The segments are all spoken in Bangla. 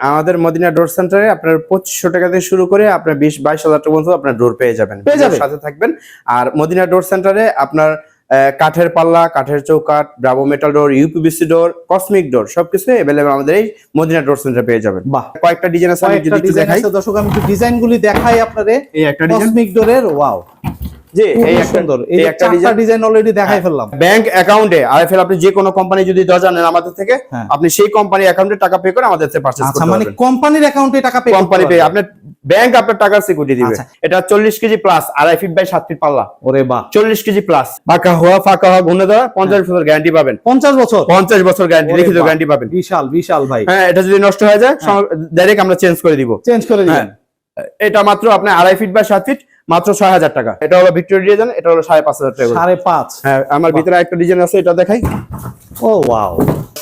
আমাদের মদিনা ডোর সেন্টারে আপনার পঁচিশশো টাকা থেকে শুরু করে আপনার বিশ বাইশ হাজার টাকা পর্যন্ত আপনার ডোর পেয়ে যাবেন। সাথে থাকবেন। আর মদিনা ডোর সেন্টারে আপনার কাঠের পাল্লা কাঠের চৌকাঠ Bravo metal door UPVC door cosmic door সবকিছু এভেলেবেল আমাদের এই মদিনা ডোর সেন্টারে পেয়ে যাবেন। বাহ। কয়েকটা ডিজাইন আছে আমি যদি একটু দেখাই। দর্শক আমি একটু ডিজাইন গুলি দেখাই আপনাদের এই একটা ডিজাইন কসমিক ডোরের ওয়াও যে এই সুন্দর এই একটা ডিজাইন ডিজাইন অলরেডি দেখাই ফেললাম। ব্যাংক অ্যাকাউন্টে আইএফএল আপনি যে কোনো কোম্পানি যদি নেন আমাদের থেকে হ্যাঁ। আপনি সেই কোম্পানি অ্যাকাউন্টে টাকা পে করে আমাদের থেকে পারচেজ আচ্ছা করতে মানে কোম্পানির অ্যাকাউন্টে টাকা পে কোম্পানি পে আপনার ব্যাংক আপনার টাকার সিকিউরিটি দিবে। আচ্ছা। এটা চল্লিশ কেজি প্লাস আড়াই ফিট বাই সাত ফিট পাল্লা। ওরে বাহ। চল্লিশ কেজি প্লাস ফাঁকা হওয়া ফাঁকা হওয়া গুনে দেওয়া পঞ্চাশ বছর গ্যারান্টি পাবেন। পঞ্চাশ বছর? পঞ্চাশ বছর গ্যারান্টি লিখিত গ্যারান্টি পাবেন। বিশাল বিশাল ভাই। হ্যাঁ এটা যদি নষ্ট হয়ে যায় ডাইরেক্ট আমরা চেঞ্জ করে দিব। চেঞ্জ করে হ্যাঁ। দিবেন এটা মাত্র আপনার আড়াই ফিট বাই সাত ফিট মাত্র ছয় হাজার টাকা। এটা হলো ভিক্টোরিয়া ডিজাইন এটা হলো সাড়ে পাঁচ হাজার টাকা। সাড়ে পাঁচ। হ্যাঁ আমার ভিতরে একটা ডিজাইন আছে এটা দেখাই। ও ওয়াও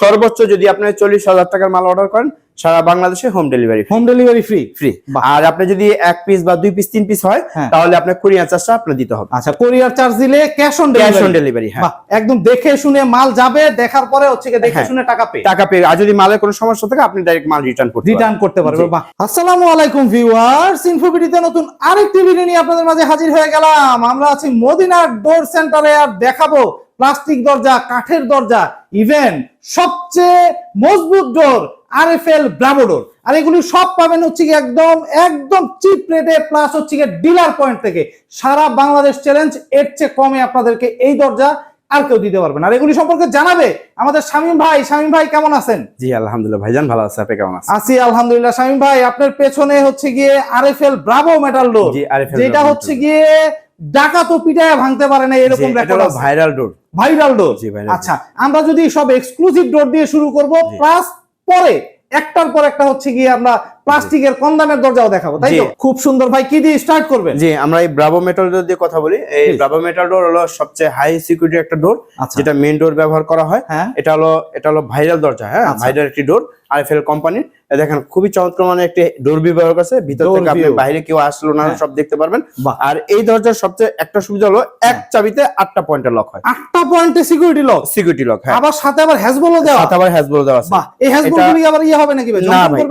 সর্বোচ্চ যদি আপনি চল্লিশ হাজার টাকার মাল অর্ডার করেন সারা বাংলাদেশে home delivery home delivery free free আর আপনি যদি এক পিস বা দুই পিস তিন পিস হয় হ্যাঁ। তাহলে আপনার কুরিয়ার চার্জটা আপনার দিতে হবে। আচ্ছা কোরিয়ার চার্জ দিলে cash on cash on delivery হ্যাঁ। একদম দেখে শুনে মাল যাবে দেখার পরে হচ্ছে দেখে হ্যাঁ। শুনে টাকা পে টাকা পেয়ে আর যদি মালের কোনো সমস্যা থাকে আপনি ডাইরেক্ট মাল রিটার্ন করতে রিটার্ন করতে পারবেন বাহ। আসসালামু আলাইকুম ভিউয়ার্স ইনফোবিডিতে নতুন আরেকটি ভিডিও নিয়ে আপনাদের মাঝে হাজির হয়ে গেলাম। আমরা আছি মদিনার ডোর সেন্টারে আর দেখাবো প্লাস্টিক দরজা কাঠের দরজা ইভেন সবচেয়ে মজবুত ডোর আরএফএল ব্রাভো ডোর আর এগুলি সব পাবেন হচ্ছে কি একদম একদম চিপ রেটে প্লাস হচ্ছে কি ডিলার পয়েন্ট থেকে। সারা বাংলাদেশ চ্যালেঞ্জ এর চেয়ে কমে আপনাদেরকে এই দরজা আর কেউ দিতে পারবেন আর এগুলি সম্পর্কে জানাবে আমাদের শামীম ভাই। শামীম ভাই কেমন আছেন? জি আলহামদুলিল্লাহ। ভাইজান ভালো আছে? আপনি কেমন আছেন? আছি আলহামদুলিল্লাহ। শামীম ভাই আপনার পেছনে হচ্ছে গিয়ে আরএফএল ব্রাভো মেটাল ডোর যেটা হচ্ছে গিয়ে ডাকা তো পিটায় ভাঙতে পারে না এরকম record viral door viral door আচ্ছা আমরা যদি সব এক্সক্লুসিভ ডোর দিয়ে শুরু করব প্লাস পরে একটার পর একটা হচ্ছে গিয়ে আমরা প্লাস্টিকের কম দামের দরজাও দেখাবো তাই তো? খুব সুন্দর। ভাই কি দিয়ে স্টার্ট করবেন? জি আমরা এই ব্রাভো মেটাল ডোর দিয়ে কথা বলি। এই। ব্রাভো মেটাল ডোর হলো সবচেয়ে হাই সিকিউরিটি একটা ডোর আচ্ছা। যেটা মেইন ডোর ব্যবহার করা হয়। হ্যাঁ। এটা হলো এটা হলো ভাইরাল দরজা হ্যাঁ? আচ্ছা। ভাইরাল একটি ডোর আরএফএল কোম্পানির দেখেন খুবই চমৎকার মানে একটি ডোর ব্যবহার করছে ভিতর থেকে আপনি বাইরে কেউ আসলো না হ্যাঁ। সব দেখতে পারবেন। আর এই দরজার সবচেয়ে একটা সুবিধা হলো এক চাবিতে আটটা পয়েন্টের লক হয়। আটটা পয়েন্টে সিকিউরিটি লক সিকিউরিটি লক হ্যাঁ। আবার সাথে আবার হ্যাজবলও দেওয়া? সাথে আবার হ্যাজবল দেওয়া আছে। এই হ্যাজবল এটা- গুলি আবার ইয়ে হবে নাকি ভাই?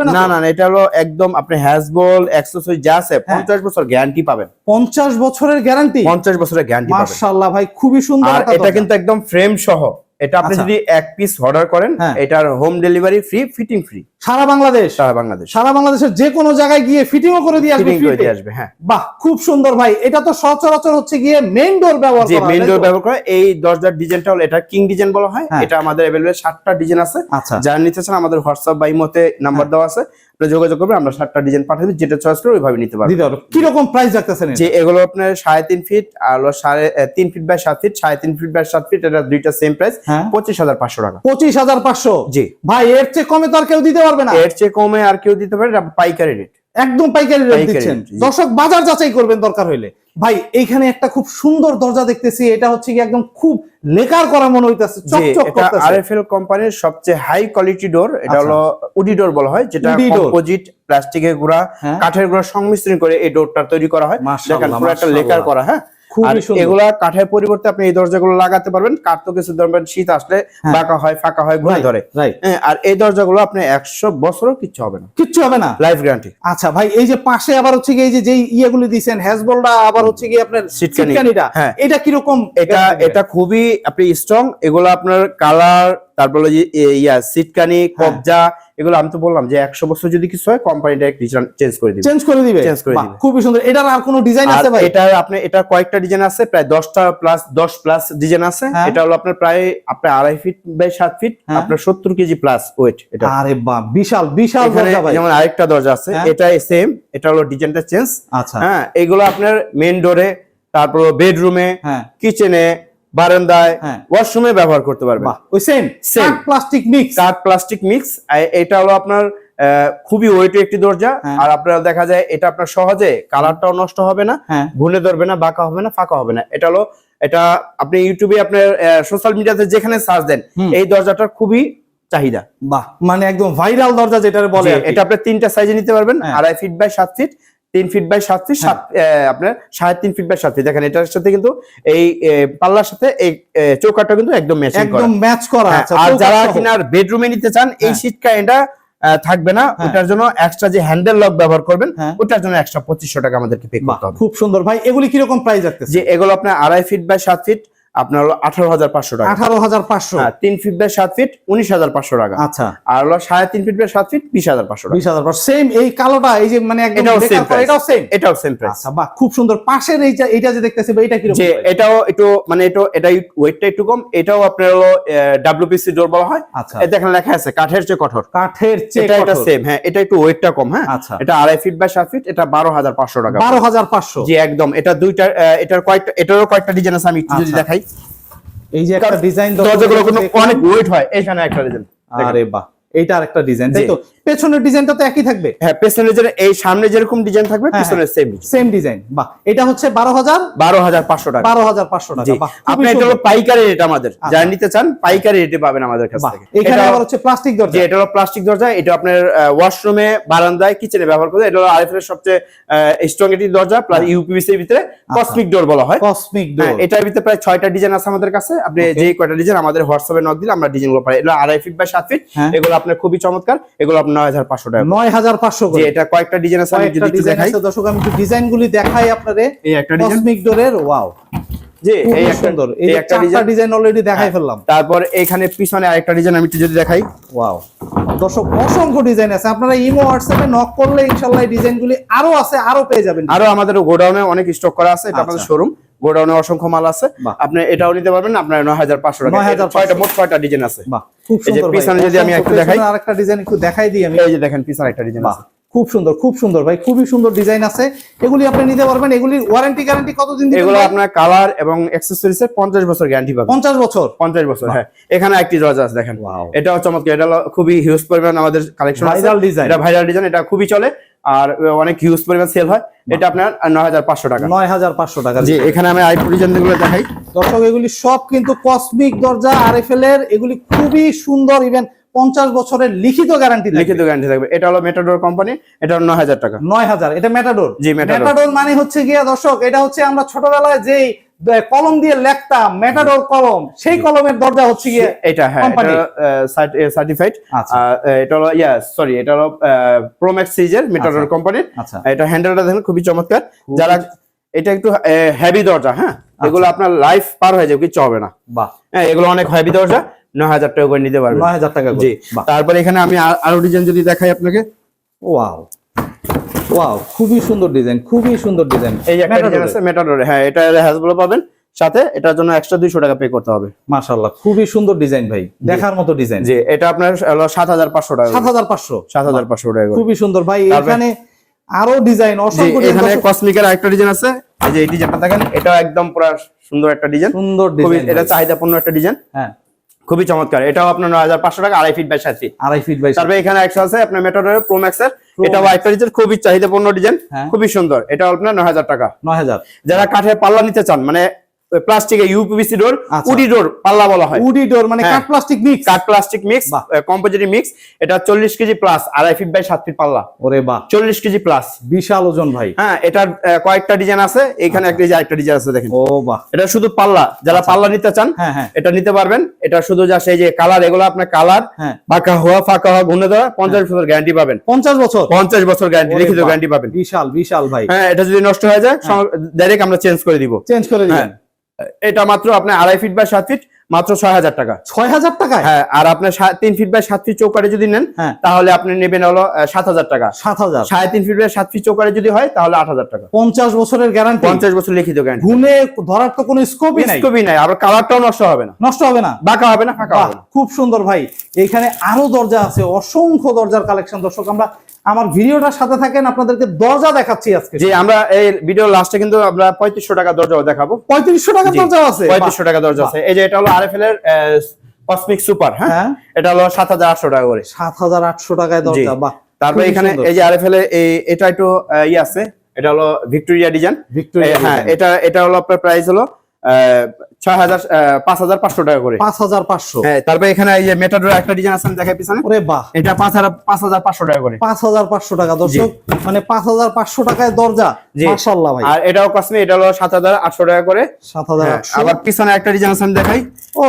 না না না এটা হলো একদম আপনি হ্যাজবল অ্যাক্সেসরি যা আছে হ্যাঁ। পঞ্চাশ বছর গ্যারান্টি পাবেন। পঞ্চাশ বছরের গ্যারান্টি পঞ্চাশ বছরের গ্যারান্টি পাবেন। মার্শাল্লাহ ভাই খুবই সুন্দর আর এটা কিন্তু একদম ফ্রেম সহ। এটা আপনি আচ্ছা। যদি এক পিস অর্ডার করেন হ্যাঁ। এটার home delivery free fitting free সারা বাংলাদেশ সারা বাংলাদেশ সারা বাংলাদেশের যে কোনো জায়গায় গিয়ে ফিটিংও করে দিয়ে আসবে ফিটিং করে free-তে। দিয়ে আসবে হ্যাঁ বাহ খুব সুন্দর ভাই এটা তো সচরাচর হচ্ছে গিয়ে মেইন ডোর ব্যবহার যে করা হয়, মেইন তাই ডোর তো? ব্যবহার করে এই দরজার ডিজাইনটা হলো এটা কিং ডিজাইন বলা হয় হ্যাঁ। এটা আমাদের अवेलेबल সাতটা ডিজাইন আছে আচ্ছা যারা নিতে চান আমাদের হোয়াটসঅ্যাপ বা ইমোতে নাম্বার দেওয়া আছে আপনি যোগাযোগ করবেন আমরা সাতটা ডিজাইন পাঠিয়ে দিই যেটা চয়েস করে ওইভাবে নিতে পারবেন দিতে পারবো কিরকম প্রাইস রাখতেছেন এটা? যে এগুলো আপনার সাড়ে তিন ফিট আর হলো সাড়ে আহ, তিন ফিট বাই সাত ফিট সাড়ে তিন ফিট বাই সাত ফিট এটা দুইটা সেম প্রাইস হ্যাঁ পঁচিশ হাজার পাঁচশো টাকা পঁচিশ হাজার পাঁচশো জি ভাই এর চেয়ে কমে তো আর কেউ দিতে পারবে না। এর চেয়ে কমে আর কেউ দিতে পারে পাইকারি রেট একদম পাইকারি রেট দিচ্ছেন। দর্শক বাজার যাচাই করবেন দরকার হইলে। ভাই এইখানে একটা খুব সুন্দর দরজা দেখতেছি এটা হচ্ছে কি একদম খুব লেকার করা মনে হইতাছে চকচক এটা করতেছে। আরএফএল কোম্পানির সবচেয়ে হাই কোয়ালিটি ডোর এটা আচ্ছা। হলো উডি ডোর বলা হয় যেটা। কম্পোজিট প্লাস্টিকের গুঁড়া কাঠের গুঁড়া সংমিশ্রণ করে এই ডোরটা তৈরি করা হয়। দেখেন পুরো একটা। লেকার করা হ্যাঁ? এগুলা কাঠের পরিবর্তে আপনি এই দরজাগুলো লাগাতে পারবেন। কাঠ তো কিছু ধরবেন শীত আসলে হ্যাঁ। বাঁকা হয় ফাঁকা হয় ঘুরে ধরে। হ্যাঁ, আর এই দরজাগুলো আপনি একশো বছরও কিচ্ছু হবে না। কিচ্ছু হবে না? লাইফ গ্যারান্টি আচ্ছা ভাই এই যে পাশে আবার হচ্ছে কি এই যে যেই ইয়েগুলি দিছেন হ্যাজবলটা আবার হচ্ছে কি আপনার সিটকানিটা হ্যাঁ। এটা কীরকম? এটা এটা খুবই আপনি স্ট্রং এগুলো আপনার কালার তারপর ইয়া সিটকানি। কবজা এগুলো আমি তো বললাম যে একশো বছর যদি কিছু হয় কোম্পানিটা চেঞ্জ করে দিবে। চেঞ্জ করে দিবে? Change করে দিবে। খুবই সুন্দর। এটার আর কোনো ডিজাইন আছে ভাই? এটা আপনি এটা কয়েকটা ডিজাইন আছে প্রায় দশটা প্লাস দশ প্লাস ডিজাইন আছে। হ্যাঁ। এটা হলো আপনার প্রায় আপনার আড়াই ফিট বাই সাত ফিট হ্যাঁ। আপনার সত্তর কেজি প্লাস ওয়েট এটা। আরে বাহ বিশাল বিশাল যেমন আরেকটা দরজা আছে হ্যাঁ। এটা সেম এটা হলো ডিজাইনটা চেঞ্জ আচ্ছা। হ্যাঁ এগুলো আপনার মেন ডোরে তারপর বেডরুমে কিচেনে বারান্দায় হ্যাঁ। ওয়াশরুমে ব্যবহার করতে পারবেন বাহ ওই সেম. প্লাস্টিক মিক্স কাঠ প্লাস্টিক মিক্স এটা হলো আপনার খুবই ওয়েট একটি দরজা হ্যাঁ। আর আপনার দেখা যায় এটা আপনার সহজে কালারটাও নষ্ট হবে না হ্যাঁ ঘুরে ধরবে না বাঁকা হবে না ফাঁকা হবে না এটা হলো এটা আপনি ইউটিউবে আপনার সোশ্যাল মিডিয়াতে যেখানে সার্চ দেন এই দরজাটার খুবই চাহিদা বাহ মানে একদম ভাইরাল দরজা যেটা বলে। এটা আপনি তিনটা সাইজে নিতে পারবেন হ্যাঁ। আড়াই ফিট বাই সাত ফিট তিন ফিট বাই সাত ফিট সাত আপনার সাড়ে তিন ফিট বাই সাত ফিট দেখেন এটার সাথে কিন্তু এই পাল্লার সাথে এই আহ, চৌকাঠটা কিন্তু একদম ম্যাচিং করা একদম ম্যাচ করা হ্যাঁ, আর যারা। কিনা বেডরুমে নিতে চান এই হ্যাঁ। শীতকা এটা থাকবে না হ্যাঁ। ওটার জন্য এক্সট্রা যে হ্যান্ডেল লক ব্যবহার করবেন হ্যাঁ। ওটার জন্য এক্সট্রা পঁচিশশো টাকা আমাদেরকে পে করতে হবে খুব সুন্দর ভাই এগুলি কীরকম প্রাইস রাখতেছে যে এগুলো আপনার আড়াই ফিট বাই সাত ফিট আপনার হলো আঠারো হাজার পাঁচশো টাকা। আঠারো হাজার পাঁচশো। হ্যাঁ তিন ফিট বাই সাত ফিট উনিশ হাজার পাঁচশো টাকা। আচ্ছা। আর হলো সাড়ে তিন ফিট বাই সাত ফিট বিশ হাজার পাঁচশো বিশ হাজার পাঁচশো। সেম এই কালোটা এই যে মানে এটাও price। এটাও সেম এটাও সেম প্রাইস আচ্ছা বাহ খুব সুন্দর। পাশের এইটা এইটা যে দেখতেছি এটা কীরকম যে এটাও একটু মানে এটা এটা ওয়েটটা একটু কম। এটাও আপনার হলো ডাব্লিউপিসি ডোর বলা হয়। আচ্ছা। এটা এখানে লেখা আছে কাঠের চেয়ে কঠোর। কাঠের চেয়ে এটা এটা সেম হ্যাঁ এটা একটু ওয়েটটা কম হ্যাঁ। আচ্ছা। এটা আড়াই ফিট বাই সাত ফিট এটা বারো হাজার পাঁচশো টাকা। বারো হাজার পাঁচশো। জি একদম। এটা দুইটা এটার কয়েকটা এটারও কয়েকটা ডিজাইন আছে আমি একটু যদি আচ্ছা। দেখাই। এই যে একটা ডিজাইন দরজাগুলো অনেক ওয়েট হয় এখানে একটা ডিজাইন আরে বাহ। এইটা আরেকটা ডিজাইন তাই। তো পেছনের ডিজাইনটা তো একই থাকবে। হ্যাঁ পেছনে যে এই সামনে যেরকম ডিজাইন থাকবে হ্যাঁ, পিছনে সেম সেম ডিজাইন বাহ এটা হচ্ছে বারো হাজার বারো হাজার পাঁচশো টাকা। বারো হাজার পাঁচশো টাকা। বাহ আপনি এটা হলো পাইকারি রেট আমাদের। আচ্ছা। নিতে চান পাইকারি রেটে পাবেন আমাদের কাছ থেকে। এখানে আবার হচ্ছে প্লাস্টিক দরজা। এটা হলো প্লাস্টিক দরজা। এটা আপনার ওয়াশরুমে বারান্দায় কিচেনে ব্যবহার করে এটা হলো আরএফএল এর সবচেয়ে স্ট্রং এটি দরজা প্লাস ইউপিভিসি এর ভিতরে কসমিক ডোর বলা হয়। কসমিক হ্যাঁ, ডোর এটার ভিতরে প্রায় ছয়টা ডিজাইন আছে আমাদের কাছে। আপনি. যে কয়টা ডিজাইন আমাদের হোয়াটসঅ্যাপে নক দিলে আমরা ডিজাইনগুলো পাই। এগুলো আড়াই ফিট বাই সাত ফিট হ্যাঁ। এগুলো আপনার খুবই চমৎকার। এগুলো আপনার নয় হাজার পাঁচশো টাকা নয় হাজার পাঁচশো এটা কয়েকটা ডিজাইন আছে আমি যদি একটু দেখাই। দর্শক আমি একটু ডিজাইন গুলি দেখাই আপনাদের এই একটা ডিজাইন কসমিক ডোরের ওয়াও ডিজাইন ডিজাইন তারপর এখানে পিছনে আরেকটা ডিজাইন আমি যদি দেখাই। ওয়াও দর্শক অসংখ্য ডিজাইন আছে। আপনারা ইমো হোয়াটসঅ্যাপে নক করলে ইনশাআল্লাহ এই ডিজাইনগুলি আরও আছে আরও পেয়ে যাবেন। আরও আমাদের গোডাউনে অনেক স্টক করা আছে এটা আচ্ছা। আমাদের শোরুম গোডাউনে অসংখ্য মাল আছে। আপনি এটাও নিতে পারবেন আপনার নয় হাজার পাঁচশো টাকা। ছয়টা মোট ছয়টা ডিজাইন আছে? বাহ খুব এই যে সুন্দর ভাই। পিছনে যদি আমি একটু দেখাই। আরেকটা ডিজাইন একটু দেখাই দিই আমি এই যে দেখেন পিছনে একটা ডিজাইন আছে। খুব সুন্দর খুব সুন্দর ভাই খুবই সুন্দর ডিজাইন আছে। এগুলি আপনি নিতে পারবেন এগুলির ওয়ারেন্টি গ্যারান্টি কতদিন দিবেন এগুলো আপনার কালার এবং অ্যাক্সেসরিজ এর পঞ্চাশ বছর গ্যারান্টি পাবেন। 50 বছর? বছর হ্যাঁ। এখানে একটি দরজা আছে দেখেন। এটাও চমৎকার এটা খুবই হিউজ পরিমাণ আমাদের কালেকশন আছে। এটা ভাইরাল ডিজাইন এটা খুবই চলে। আর অনেক হিউজ পরিমাণ সেল হয়। এটা আপনার নয় হাজার পাঁচশো টাকা। 9500 টাকা জি। এখানে আমি আইফোন ডিজাইনগুলো দেখাই। দর্শক এগুলি সব কিন্তু কসমিক দরজা আরএফএল এর এগুলি খুবই সুন্দর ইভেন 50 বছরের লিখিত গ্যারান্টি লিখিত গ্যারান্টি থাকবে। এটা হলো মেটাডোর কোম্পানি এটা হলো নয় হাজার টাকা। নয় হাজার এটা মেটাডোর জি। মেটাডোর মানে হচ্ছে গিয়া দর্শক এটা হচ্ছে আমরা ছোটবেলায় যেই কলম দিয়ে লেখতাম মেটাডোর কলম সেই কলমের দরজা হচ্ছে গিয়ে এটা হ্যাঁ। সার্টিফাইড আচ্ছা। এটা হলো ইয়া সরি এটা হলো প্রোম্যাক্স সিরিজের মেটাডোর কোম্পানির এটা হ্যান্ডেলটা দেখেন খুবই চমৎকার। যারা এটা একটু হেভি দরজা হ্যাঁ আচ্ছা। এগুলো আপনার লাইফ পার হয়ে যাবে কিচ্ছু হবে না। বাহ। হ্যাঁ এগুলো অনেক হেভি দরজা নয় হাজার টাকা করে নিতে পারবেন। নয় হাজার টাকা। জি। তারপরে এখানে আমি আর- আরও ডিজাইন যদি দেখাই আপনাকে। ওয়াও ওয়াও খুবই সুন্দর ডিজাইন খুবই সুন্দর ডিজাইন এই একটা ডিজাইন আছে মেটাডোরে হ্যাঁ এটা হ্যাজগুলো পাবেন। সাথে এটার জন্য এক্সট্রা দুইশো টাকা পে করতে হবে। মাশাআল্লাহ খুবই সুন্দর ডিজাইন ভাই। দেখার মতো ডিজাইন যে এটা আপনার হলো সাত হাজার পাঁচশো টাকা সাত হাজার পাঁচশো। সাত হাজার পাঁচশো টাকা খুবই সুন্দর ভাই এখানে আরও ডিজাইন জি, অসংখ্য এখানে কসমিকের আরেকটা ডিজাইন আছে। এই যে এই ডিজাইনটা দেখেন এটা একদম পুরো সুন্দর একটা ডিজাইন সুন্দর ডিজাইন এটা চাহিদাপূর্ণ একটা ডিজাইন হ্যাঁ। খুবই চমৎকার। এটাও আপনার নয় হাজার পাঁচশো টাকা আড়াই ফিট বাই সাত আড়াই ফিট বাই তারপরে এখানে একশো আছে আপনার মেটাডোরের প্রো ম্যাক্স এর। এটা একটা ডিজাইন খুবই চাহিদাপূর্ণ ডিজাইন হ্যাঁ। খুবই সুন্দর। এটা আপনার নয় হাজার টাকা। নয় হাজার। যারা কাঠের পাল্লা নিতে চান মানে প্লাস্টিকের ইউপিভিসি ডোর আচ্ছা। উডি ডোর পাল্লা বলা হয়। উডি ডোর মানে কাট প্লাস্টিক মিক্স কাট প্লাস্টিক মিক্স কম্পোজিট মিক্স এটা চল্লিশ কেজি প্লাস আড়াই ফিট বাই সাত ফিট পাল্লা। ওরে বাহ। চল্লিশ কেজি প্লাস বিশাল ওজন ভাই। হ্যাঁ এটার কয়েকটা ডিজাইন আছে এখানে একটা ডিজাইন একটা ডিজাইন আছে দেখেন। ও বাহ। এটা শুধু পাল্লা যারা পাল্লা নিতে চান হ্যাঁ হ্যাঁ। এটা নিতে পারবেন। এটা শুধু যা সেই যে কালার এগুলো আপনার কালার হ্যাঁ। বাঁকা হওয়া ফাঁকা হওয়া গুনে দেওয়া পঞ্চাশ বছর গ্যারান্টি পাবেন। পঞ্চাশ বছর? পঞ্চাশ বছর গ্যারান্টি লিখিত গ্যারান্টি পাবেন। বিশাল বিশাল ভাই। হ্যাঁ এটা যদি নষ্ট হয়ে যায় ডাইরেক্ট আমরা চেঞ্জ করে দিব। চেঞ্জ করে দিবেন। এটা মাত্র আপনার আড়াই ফিট বা সাত ফিট মাত্র ছয় হাজার টাকা। ছয় হাজার টাকায়? হ্যাঁ আর আপনার তিন ফিট বাই সাত ফিট চৌকারে যদি নেন হ্যাঁ। তাহলে আপনি নেবেন হলো সাত হাজার টাকা। সাত হাজার সাড়ে তিন ফিট বাই সাত ফিট চৌকারে যদি হয় তাহলে আট হাজার টাকা। পঞ্চাশ বছরের গ্যারান্টি পঞ্চাশ বছর লিখিত গ্যারান্টি গুনে ধরার তো কোনো স্কোপই নাই। স্কোপই নাই আবার কালারটাও নষ্ট হবে না। নষ্ট হবে না? বাঁকা হবে না ফাঁকা হবে খুব সুন্দর ভাই। এখানে আরও দরজা আছে অসংখ্য দরজার কালেকশন দর্শক আমরা আমার ভিডিওটার সাথে থাকেন আপনাদেরকে দরজা দেখাচ্ছি আজকে। যে আমরা এই ভিডিও লাস্টে কিন্তু আমরা পঁয়ত্রিশশো টাকা দরজাও দেখাবো। পঁয়ত্রিশশো টাকা দরজা আছে। পঁয়ত্রিশশো টাকা দরজা আছে। এই যে এটা হলো আরএফএল এর কসমিক সুপার হ্যাঁ? এটা হলো সাত হাজার আটশো টাকা করে। সাত হাজার আটশো টাকায় দরজা বাহ তারপরে এখানে এই যে আরএফএল এই এটা একটু আহ, ইয়ে আছে এটা হলো ভিক্টোরিয়া ডিজাইন ভিক্টোরিয়া হ্যাঁ এটা এটা হলো আপনার প্রাইস হলো ছয় হাজার আহ, পাঁচ হাজার পাঁচশো টাকা করে। পাঁচ হাজার পাঁচশো। হ্যাঁ তারপরে এখানে এই যে মেটাডোর একটা ডিজাইন আছে আমি দেখাই পিছনে। ওরে বাহ। এটা পাঁচ হাজার পাঁচ হাজার পাঁচশো টাকা করে। পাঁচ হাজার পাঁচশো টাকা দর্শক মানে পাঁচ হাজার পাঁচশো টাকায় দরজা। জি। ভাই। আর এটাও কসমে এটা হলো সাত হাজার আটশো টাকা করে। সাত হাজার হ্যাঁ, আবার পিছনে একটা ডিজাইন আছে দেখাই। ও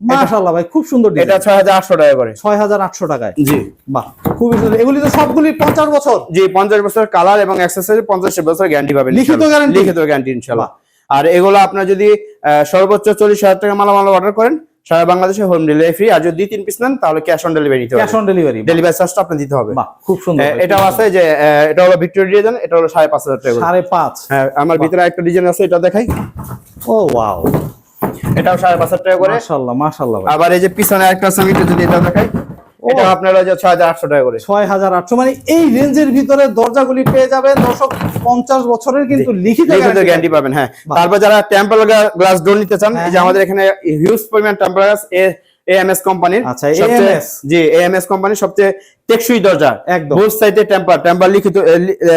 মাশাআল্লাহ ভাই খুব সুন্দর এটা ছয় হাজার আটশো টাকা করে। ছয় হাজার আটশো টাকায়। জি। বাহ খুবই সুন্দর। এগুলি তো সবগুলি পঞ্চাশ বছর? জি পঞ্চাশ বছর কালার এবং অ্যাক্সেসরি পঞ্চাশ বছর গ্যারান্টি পাবেন লিখিত? লিখিত গ্যারান্টি ইনশাল্লাহ আর এগুলো আপনার যদি সর্বোচ্চ চল্লিশ হাজার টাকা মালামাল অর্ডার করেন সারা বাংলাদেশে হোম ডেলিভারি ফ্রি আর যদি তিন পিস নেন তাহলে ক্যাশ অন ডেলিভারি ক্যাশ হবে অন ডেলিভারি ডেলিভারি চার্জটা আপনি দিতে হবে। বাহ খুব সুন্দর। এটাও আছে যে এটা হলো ভিক্টোরিয়া ডিজাইন এটা হলো সাড়ে পাঁচ হাজার টাকা সুন্দর। করে। সাড়ে পাঁচ। হ্যাঁ আমার ভিতরে একটা ডিজাইন আছে এটা দেখাই। ও ওয়াও এটাও সাড়ে পাঁচ হাজার টাকা করে। মাশাআল্লাহ মাশাআল্লাহ আবার এই যে পিছনে একটা আছে আমি যদি এটা দেখাই। এটা আপনার যে ছয় হাজার আটশো টাকা করে। ছয় হাজার আটশো মানে এই রেঞ্জের ভিতরে দরজাগুলি পেয়ে যাবেন দশক পঞ্চাশ বছরের কিন্তু লিখিত গ্যারান্টি পাবেন হ্যাঁ। তারপর যারা টেম্পল গ্লাস ডোর নিতে চান হ্যাঁ, এই যে হ্যাঁ। আমাদের এখানে হিউজ পরিমাণ টেম্পল গ্লাস এএমএস কোম্পানির আচ্ছা, এএমএস জি এএমএস কোম্পানির সবচেয়ে টেকসই দরজা একদম। বোথ সাইডে টেম্পার টেম্পার লিখিত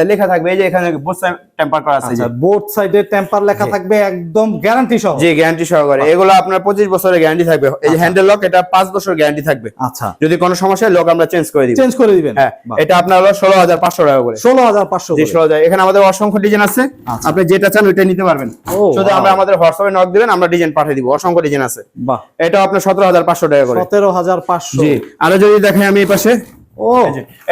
লেখা থাকবে এই যে এখানে বোথ সাইড টেম্পার করা আছে আচ্ছা যে। সাইডে টেম্পার লেখা থাকবে একদম গ্যারান্টি সহ। জি গ্যারান্টি সহকারে। এগুলো আপনার পঁচিশ বছরের গ্যারান্টি থাকবে। এই হ্যান্ডেল লক এটা পাঁচ বছর গ্যারান্টি থাকবে। আচ্ছা। যদি কোনো সমস্যা হয় লক আমরা চেঞ্জ করে দিব। চেঞ্জ করে দিবেন। হ্যাঁ এটা আপনার হলো ষোলো হাজার পাঁচশো টাকা করে। ষোলো হাজার পাঁচশো জি ষোলো হাজার। এখানে আমাদের অসংখ্য ডিজাইন আছে। আচ্ছা। আপনি যেটা চান ওইটা নিতে পারবেন। শুধু আমরা আমাদের হোয়াটসঅ্যাপে নক দিবেন আমরা ডিজাইন পাঠিয়ে দিব। অসংখ্য ডিজাইন আছে। বাহ। এটা আপনার সতেরো হাজার পাঁচশো টাকা করে। সতেরো হাজার পাঁচশো। জি। আরও যদি দেখেন আমি এই পাশে ও।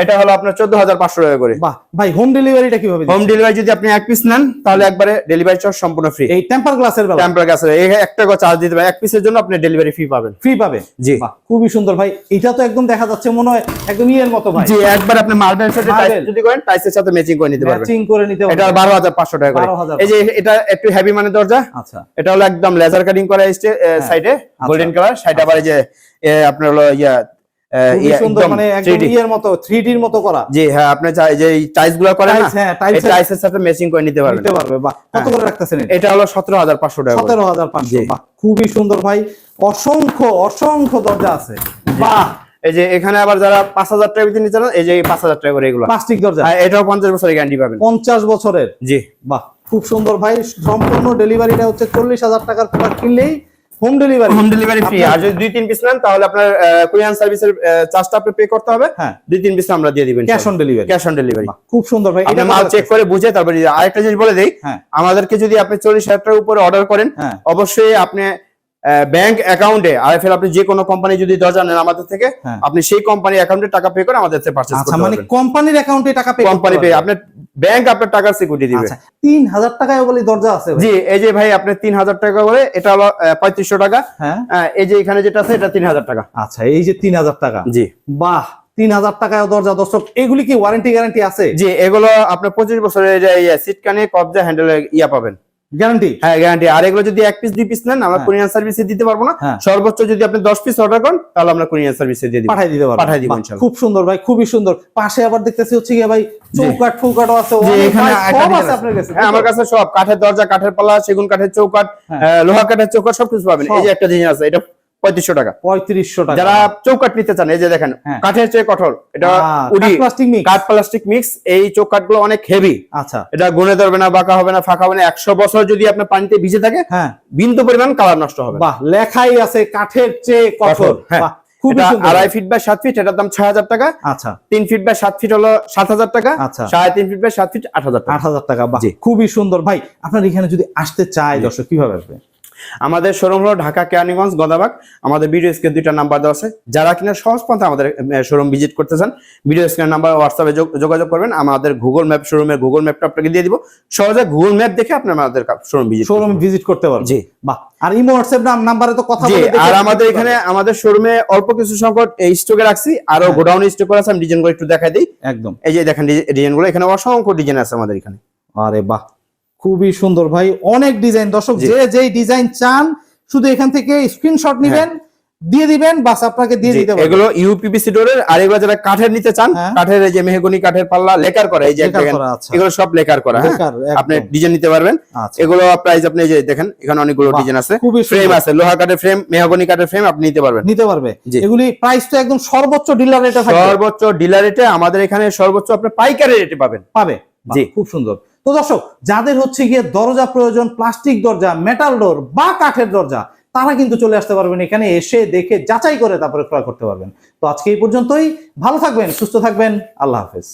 এটা হলো আপনার চোদ্দ হাজার পাঁচশো টাকা করে। বাহ ভাই হোম ডেলিভারিটা কীভাবে হোম ডেলিভারি যদি আপনি এক পিস নেন তাহলে একবারে ডেলিভারি চার্জ সম্পূর্ণ ফ্রি এই টেম্পার গ্লাসের টেম্পার গ্যাস এক টাকা চার্জ দিতে পারেন এক পিসের জন্য আপনি ডেলিভারি ফি পাবেন। ফ্রি পাবে? জি। খুবই সুন্দর ভাই। এটা তো একদম দেখা যাচ্ছে মনে হয় একদম ইয়ের মতো ভাই। জি একবার আপনি মার্বেল টাইস যদি করেন টাইসের সাথে ম্যাচিং করে নিতে পারবেন। ম্যাচিং করে নিতে এটা পারবে বারো হাজার পাঁচশো টাকা করে। এই যে এটা একটু হেভি মানে দরজা। আচ্ছা। এটা হলো একদম লেজার কাটিং করা এসছে সাইডে গোল্ডেন কালার সাইডে আবার এই যে আপনার হলো ইয়া খুবই সুন্দর একদম একদম 3D ইয়ের মতো থ্রি ডির মতো করা। জি আপনি চাই যে টাইলসগুলো করেন না Tiles, tiles এই টাইলসের সাথে ম্যাচিং করে নিতে পারবেন। নিতে পারবে বাহ কত করে রাখতেছেন এটা? এটা হলো সতেরো হাজার পাঁচশো টাকা সতেরো হাজার পাঁচশো খুবই সুন্দর ভাই। অসংখ্য অসংখ্য দরজা আছে। বাহ। এই যে এখানে আবার যারা পাঁচ হাজার টাকা ভিতরে নিতে চান এই যে পাঁচ হাজার টাকা করে এগুলো। প্লাস্টিক দরজা। এটাও পঞ্চাশ বছরের গ্যারান্টি পাবেন। পঞ্চাশ বছরের? জি। বাহ খুব সুন্দর ভাই। সম্পূর্ণ ডেলিভারিটা হচ্ছে চল্লিশ হাজার টাকার প্রোডাক্ট কিনলেই home delivery. Home delivery free আর যদি দুই তিন পিস নেন তাহলে আপনার কুরিয়ান সার্ভিসের চার্জটা আপনি পে করতে হবে। হ্যাঁ। দুই তিন পিস আমরা দিয়ে দিবেন cash on delivery cash on delivery খুব সুন্দর ভাই এটা মাল চেক করে বুঝে তারপরে আরেকটা জিনিস বলে দেই। হ্যাঁ। আমাদেরকে যদি আপনি চল্লিশ হাজার টাকার উপরে অর্ডার করেন হ্যাঁ। অবশ্যই আপনি ব্যাংক অ্যাকাউন্টে আরএফএল আপনি যে কোনো কোম্পানি যদি দরজা নেন আমাদের থেকে হ্যাঁ। আপনি সেই কোম্পানি অ্যাকাউন্টে টাকা পে করে আমাদের থেকে পারচেজ আচ্ছা করতে মানে কোম্পানির অ্যাকাউন্টে টাকা পে কোম্পানি পে আপনার ব্যাংক আপনার টাকার সিকিউরিটি দিবে। আচ্ছা তিন হাজার টাকায় বলি দরজা আছে জি এই যে ভাই আপনি তিন হাজার টাকা করে এটা হলো পঁয়ত্রিশশো টাকা। হ্যাঁ। এই যে এখানে যেটা আছে এটা তিন হাজার টাকা। আচ্ছা এই যে তিন হাজার টাকা। জি। বাহ তিন হাজার টাকায় দরজা। দর্শক এগুলি কি ওয়ারেন্টি গ্যারান্টি আছে? জি এগুলো আপনার পঁচিশ বছরের যে সিট কানে কবজা হ্যান্ডেল ইয়া পাবেন। গ্যারান্টি হ্যাঁ গ্যারান্টি আর এগুলো যদি এক পিস দুই পিস নেন আমরা হ্যাঁ। সার্ভিসে দিতে পারব না। হ্যাঁ। সর্বোচ্চ যদি আপনি দশ পিস অর্ডার করেন তাহলে আমরা কুরিয়ান সার্ভিসে দিয়ে দিব। পাঠাই দিতে পারবেন পাঠাই দিব খুব সুন্দর ভাই খুবই সুন্দর। পাশে আবার দেখতেছি হচ্ছে ভাই চৌকাট আছে। এখানে সব আছে আছে। আপনার কাছে। হ্যাঁ আমার কাছে সব। কাঠের দরজা কাঠের পাল্লা সেগুন কাঠের চৌকাঠ হ্যাঁ। লোহা কাঠের চৌকাট সবকিছু পাবেন। এই যে একটা জিনিস আছে এটা পঁয়ত্রিশশো টাকা। পঁয়ত্রিশশো টাকা। যারা চৌকাঠ নিতে চান এই যে দেখেন হ্যাঁ। কাঠের চেয়ে কঠোর। এটা প্লাস্টিক মিক্স কাঠ প্লাস্টিক মিক্স এই চৌকাঠগুলো অনেক হেভি আচ্ছা। এটা গুনে ধরবে না বাঁকা হবে না ফাঁকা হবে না। একশো বছর যদি আপনার পানিতে ভিজে থাকে হ্যাঁ। বিন্দু পরিমাণ কালার নষ্ট হবে। বাহ লেখাই আছে কাঠের চেয়ে কঠোর। হ্যাঁ। আড়াই ফিট বাই সাত ফিট এটার দাম ছয় হাজার টাকা। আচ্ছা। তিন ফিট বাই সাত ফিট হলো সাত হাজার টাকা। আচ্ছা। সাড়ে তিন ফিট বাই সাত ফিট আট হাজার আট হাজার টাকা খুবই সুন্দর। ভাই আপনার এখানে যদি আসতে চায় দর্শক কীভাবে আসবে? আমাদের শোরুম হলো ঢাকা কেরানীগঞ্জ গদাবাগ। আমাদের ভিডিও স্ক্রিন দুইটা নাম্বার দেওয়া আছে। যারা কিনা সহজ পন্থা আমাদের শোরুম ভিজিট করতে চান ভিডিও স্ক্রিন নাম্বার হোয়াটসঅ্যাপে যোগাযোগ করবেন। আমাদের গুগল ম্যাপ শোরুমের গুগল ম্যাপটা আপনাকে দিয়ে দিব। সহজে গুগল ম্যাপ দেখে আপনি আমাদের শোরুম ভিজিট শোরুম ভিজিট করতে পারবে জি। বাহ। আর ইমো হোয়াটসঅ্যাপ নাম নাম্বারে তো কথা বলে আর আমাদের এখানে পারবেন। আমাদের শোরুমে অল্প কিছু সংকট এই স্টকে রাখছি। আরও। গোডাউন স্টক করা আছে আমি ডিজাইন করে একটু দেখাই দিই। একদম। এই যে দেখেন ডিজাইনগুলো এখানে অসংখ্য ডিজাইন আছে আমাদের এখানে। আরে বাহ। খুবই সুন্দর ভাই অনেক ডিজাইন দর্শক। যে যেই ডিজাইন চান শুধু এখান থেকে স্ক্রিনশট নিবেন দিয়ে দিবেন বাস আপনাকে দিয়ে দিতে পারবে। এগুলো ইউপিপিসি ডোরের আর এগুলো যারা কাঠের নিতে চান হ্যাঁ। কাঠের এই যে মেহগনি কাঠের পাল্লা লেকার করা এই যে দেখেন, আচ্ছা। এগুলো সব লেকার করা হ্যাঁ? আপনি ডিজাইন নিতে পারবেন। আচ্ছা। এগুলো প্রাইস আপনি এই যে দেখেন এখানে অনেকগুলো ডিজাইন আছে। খুবই ফ্রেম আছে লোহা কাঠের ফ্রেম মেহগনি কাঠের ফ্রেম আপনি নিতে পারবেন। নিতে পারবে। এগুলি প্রাইস তো একদম সর্বোচ্চ ডিলার রেটে সর্বোচ্চ ডিলার রেটে আমাদের এখানে সর্বোচ্চ আপনি পাইকারি রেটে পাবেন। পাবে। জি। খুব সুন্দর। তো দর্শক, যাদের হচ্ছে গিয়ে দরজা প্রয়োজন, প্লাস্টিক দরজা মেটাল ডোর বা কাঠের দরজা, তারা কিন্তু চলে আসতে পারবেন এখানে, এসে দেখে যাচাই করে তারপরে ক্রয় করতে পারবেন। তো আজকে এই পর্যন্তই, ভালো থাকবেন, সুস্থ থাকবেন, আল্লাহ হাফেজ।